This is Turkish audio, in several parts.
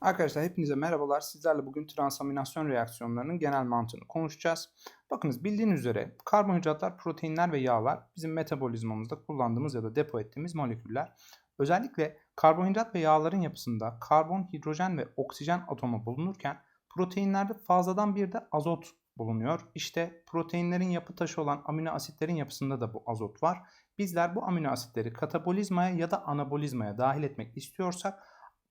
Arkadaşlar hepinize merhabalar. Sizlerle bugün transaminasyon reaksiyonlarının genel mantığını konuşacağız. Bakınız bildiğiniz üzere karbonhidratlar, proteinler ve yağlar bizim metabolizmamızda kullandığımız ya da depo ettiğimiz moleküller. Özellikle karbonhidrat ve yağların yapısında karbon, hidrojen ve oksijen atomu bulunurken proteinlerde fazladan bir de azot bulunuyor. İşte proteinlerin yapı taşı olan amino asitlerin yapısında da bu azot var. Bizler bu amino asitleri katabolizmaya ya da anabolizmaya dahil etmek istiyorsak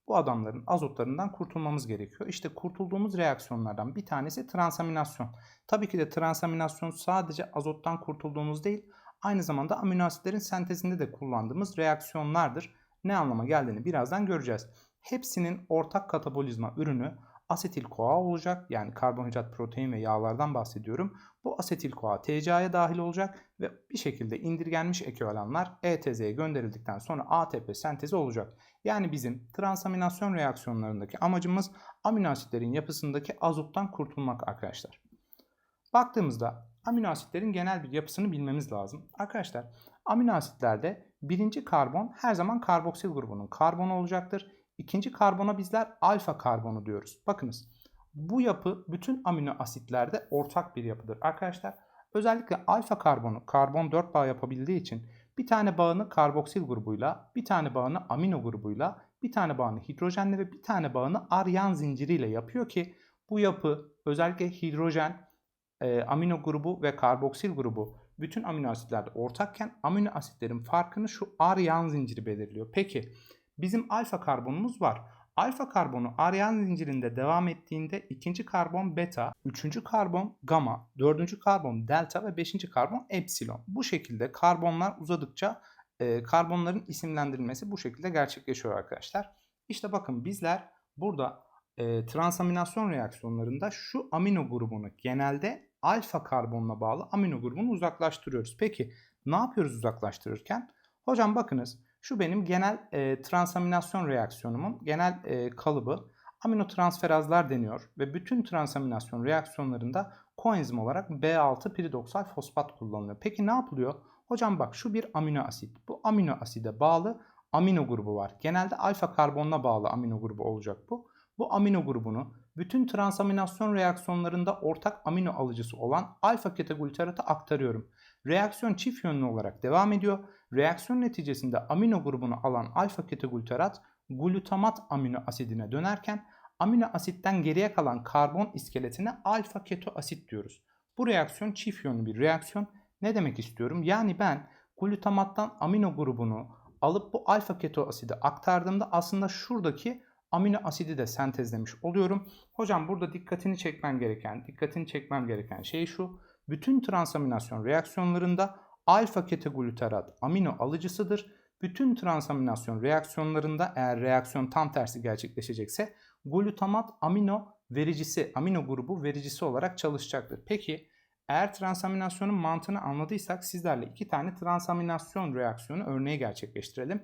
bu adamların azotlarından kurtulmamız gerekiyor. İşte kurtulduğumuz reaksiyonlardan bir tanesi transaminasyon. Tabii ki de transaminasyon sadece azottan kurtulduğumuz değil, aynı zamanda amino asitlerin sentezinde de kullandığımız reaksiyonlardır. Ne anlama geldiğini birazdan göreceğiz. Hepsinin ortak katabolizma ürünü asetil CoA olacak. Yani karbonhidrat, protein ve yağlardan bahsediyorum. Bu asetil CoA TCA'ya dahil olacak ve bir şekilde indirgenmiş ekvivalenler ETZ'ye gönderildikten sonra ATP sentezi olacak. Yani bizim transaminasyon reaksiyonlarındaki amacımız amino asitlerin yapısındaki azottan kurtulmak arkadaşlar. Baktığımızda amino asitlerin genel bir yapısını bilmemiz lazım. Arkadaşlar amino asitlerde birinci karbon her zaman karboksil grubunun karbonu olacaktır. İkinci karbona bizler alfa karbonu diyoruz. Bakınız bu yapı bütün amino asitlerde ortak bir yapıdır. Arkadaşlar özellikle alfa karbonu karbon 4 bağ yapabildiği için bir tane bağını karboksil grubuyla, bir tane bağını amino grubuyla, bir tane bağını hidrojenle ve bir tane bağını aryan zinciriyle yapıyor ki bu yapı özellikle hidrojen, e, amino grubu ve karboksil grubu bütün amino asitlerde ortakken amino asitlerin farkını şu aryan zinciri belirliyor. Peki bizim alfa karbonumuz var. Alfa karbonu aryan zincirinde devam ettiğinde ikinci karbon beta, üçüncü karbon gamma, dördüncü karbon delta ve beşinci karbon epsilon. Bu şekilde karbonlar uzadıkça e, karbonların isimlendirilmesi bu şekilde gerçekleşiyor arkadaşlar. İşte bakın bizler burada e, transaminasyon reaksiyonlarında şu amino grubunu genelde alfa karbonla bağlı amino grubunu uzaklaştırıyoruz. Peki ne yapıyoruz uzaklaştırırken? Hocam bakınız şu benim genel e, transaminasyon reaksiyonumun genel e, kalıbı. Aminotransferazlar deniyor ve bütün transaminasyon reaksiyonlarında koenzim olarak B6 piridoksal fosfat kullanılıyor. Peki ne yapılıyor? Hocam bak şu bir amino asit. Bu amino aside bağlı amino grubu var. Genelde alfa karbonla bağlı amino grubu olacak bu. Bu amino grubunu bütün transaminasyon reaksiyonlarında ortak amino alıcısı olan alfa ketaglütarata aktarıyorum. Reaksiyon çift yönlü olarak devam ediyor. Reaksiyon neticesinde amino grubunu alan alfa ketoglutarat glutamat amino asidine dönerken amino asitten geriye kalan karbon iskeletine alfa keto asit diyoruz. Bu reaksiyon çift yönlü bir reaksiyon. Ne demek istiyorum? Yani ben glutamattan amino grubunu alıp bu alfa keto asidi aktardığımda aslında şuradaki amino asidi de sentezlemiş oluyorum. Hocam burada dikkatini çekmem gereken, dikkatini çekmem gereken şey şu. Bütün transaminasyon reaksiyonlarında alfa ketoglutarat amino alıcısıdır. Bütün transaminasyon reaksiyonlarında eğer reaksiyon tam tersi gerçekleşecekse glutamat amino vericisi, amino grubu vericisi olarak çalışacaktır. Peki eğer transaminasyonun mantığını anladıysak sizlerle iki tane transaminasyon reaksiyonu örneği gerçekleştirelim.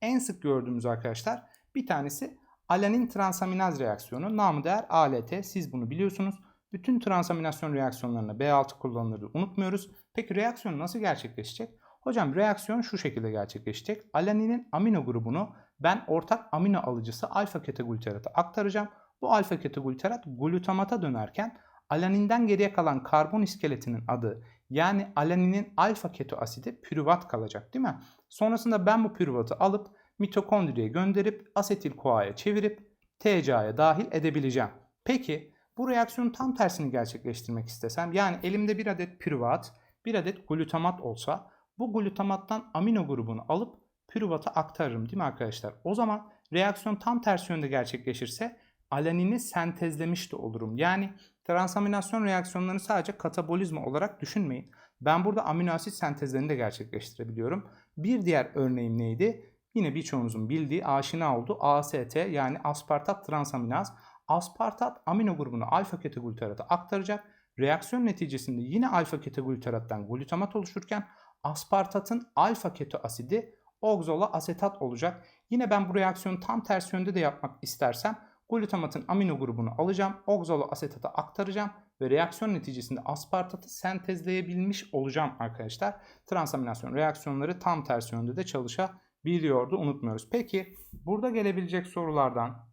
En sık gördüğümüz arkadaşlar bir tanesi alanin transaminaz reaksiyonu namı değer ALT siz bunu biliyorsunuz. Bütün transaminasyon reaksiyonlarında B6 kullanılır unutmuyoruz. Peki reaksiyon nasıl gerçekleşecek? Hocam reaksiyon şu şekilde gerçekleşecek. Alaninin amino grubunu ben ortak amino alıcısı alfa ketoglüterata aktaracağım. Bu alfa ketoglüterat glutamata dönerken alaninden geriye kalan karbon iskeletinin adı yani alaninin alfa keto asidi pürüvat kalacak değil mi? Sonrasında ben bu pürüvatı alıp mitokondriye gönderip asetil CoA'ya çevirip TCA'ya dahil edebileceğim. Peki bu reaksiyonun tam tersini gerçekleştirmek istesem yani elimde bir adet pürüvat, bir adet glutamat olsa bu glutamattan amino grubunu alıp pürüvata aktarırım değil mi arkadaşlar? O zaman reaksiyon tam tersi yönde gerçekleşirse alanini sentezlemiş de olurum. Yani transaminasyon reaksiyonlarını sadece katabolizma olarak düşünmeyin. Ben burada amino asit sentezlerini de gerçekleştirebiliyorum. Bir diğer örneğim neydi? Yine birçoğunuzun bildiği aşina oldu AST yani aspartat transaminaz aspartat amino grubunu alfa ketoglütarata aktaracak. Reaksiyon neticesinde yine alfa ketoglütarattan glutamat oluşurken aspartatın alfa keto asidi oxola asetat olacak. Yine ben bu reaksiyonu tam tersi yönde de yapmak istersem glutamatın amino grubunu alacağım. Oxola asetata aktaracağım ve reaksiyon neticesinde aspartatı sentezleyebilmiş olacağım arkadaşlar. Transaminasyon reaksiyonları tam tersi yönde de çalışabiliyordu unutmuyoruz. Peki burada gelebilecek sorulardan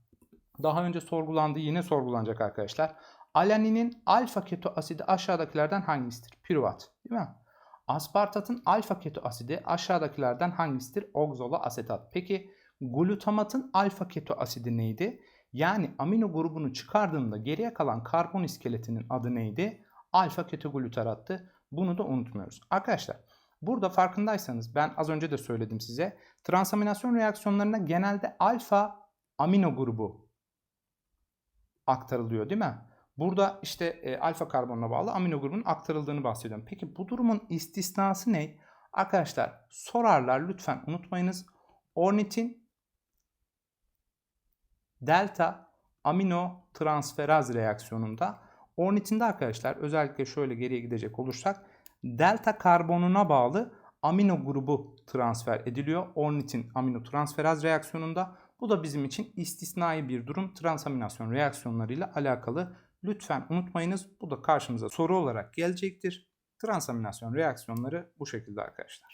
Daha önce sorgulandı yine sorgulanacak arkadaşlar. Alaninin alfa keto asidi aşağıdakilerden hangisidir? Piruvat değil mi? Aspartatın alfa keto asidi aşağıdakilerden hangisidir? Oxalo asetat. Peki glutamatın alfa keto asidi neydi? Yani amino grubunu çıkardığımda geriye kalan karbon iskeletinin adı neydi? Alfa ketoglutarattı. Bunu da unutmuyoruz. Arkadaşlar burada farkındaysanız ben az önce de söyledim size. Transaminasyon reaksiyonlarında genelde alfa amino grubu aktarılıyor değil mi? Burada işte e, alfa karbonuna bağlı amino grubunun aktarıldığını bahsediyorum. Peki bu durumun istisnası ne? Arkadaşlar sorarlar lütfen unutmayınız. Ornitin delta amino transferaz reaksiyonunda ornitinde arkadaşlar özellikle şöyle geriye gidecek olursak delta karbonuna bağlı amino grubu transfer ediliyor. Ornitin amino transferaz reaksiyonunda. Bu da bizim için istisnai bir durum transaminasyon reaksiyonlarıyla alakalı. Lütfen unutmayınız bu da karşımıza soru olarak gelecektir. Transaminasyon reaksiyonları bu şekilde arkadaşlar.